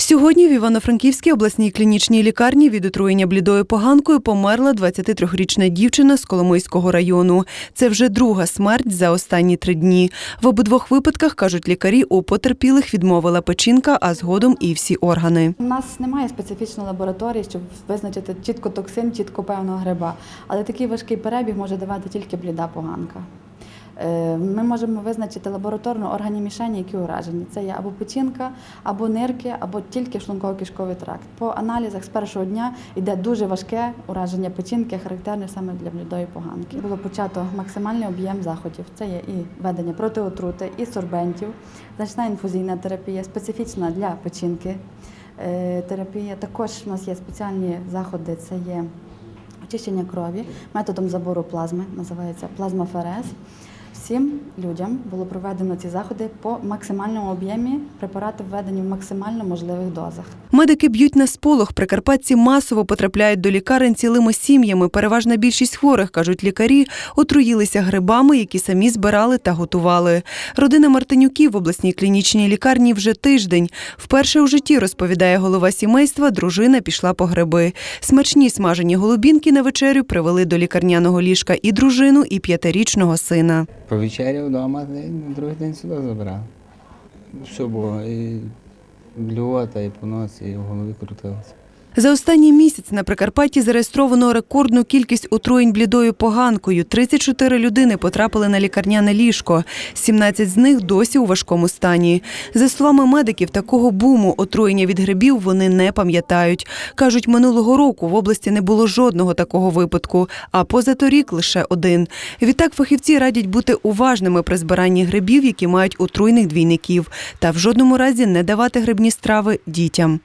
Сьогодні в Івано-Франківській обласній клінічній лікарні від отруєння блідою поганкою померла 23-річна дівчина з Коломийського району. Це вже друга смерть за останні три дні. В обидвох випадках, кажуть лікарі, у потерпілих відмовила печінка, а згодом і всі органи. У нас немає специфічної лабораторії, щоб визначити чітко токсин, чітко певного гриба. Але такий важкий перебіг може давати тільки бліда поганка. Е, Ми можемо визначити лабораторно органі мішені, які уражені. Це є або печінка, або нирки, або тільки шлунково-кишковий тракт. По аналізах з першого дня йде дуже важке ураження печінки, характерне саме для блідої поганки. Було почато максимальний об'єм заходів. Це є і ведення протиотрути, і сорбентів, значна інфузійна терапія, специфічна для печінки е, терапія. Також у нас є спеціальні заходи. Це є очищення крові методом забору плазми, називається плазмаферез. Всім людям було проведено ці заходи по максимальному об'ємі. Препарати введені в максимально можливих дозах. Медики б'ють на сполох. Прикарпатці масово потрапляють до лікарень цілими сім'ями. Переважна більшість хворих, кажуть лікарі, отруїлися грибами, які самі збирали та готували. Родина Мартинюків в обласній клінічній лікарні вже тиждень. Вперше у житті, розповідає голова сімейства, дружина пішла по гриби. Смачні смажені голубінки на вечерю привели до лікарняного ліжка і дружину, і п'ятирічного сина. Повечеряв вдома, на другий день сюди забрав. Все було, і блювата, і понос, і в голові крутилося. За останній місяць на Прикарпатті зареєстровано рекордну кількість отруєнь блідою поганкою. 34 людини потрапили на лікарняне ліжко. 17 з них досі у важкому стані. За словами медиків, такого буму отруєння від грибів вони не пам'ятають. Кажуть, минулого року в області не було жодного такого випадку, а позаторік лише один. Відтак фахівці радять бути уважними при збиранні грибів, які мають отруйних двійників, та в жодному разі не давати грибні страви дітям.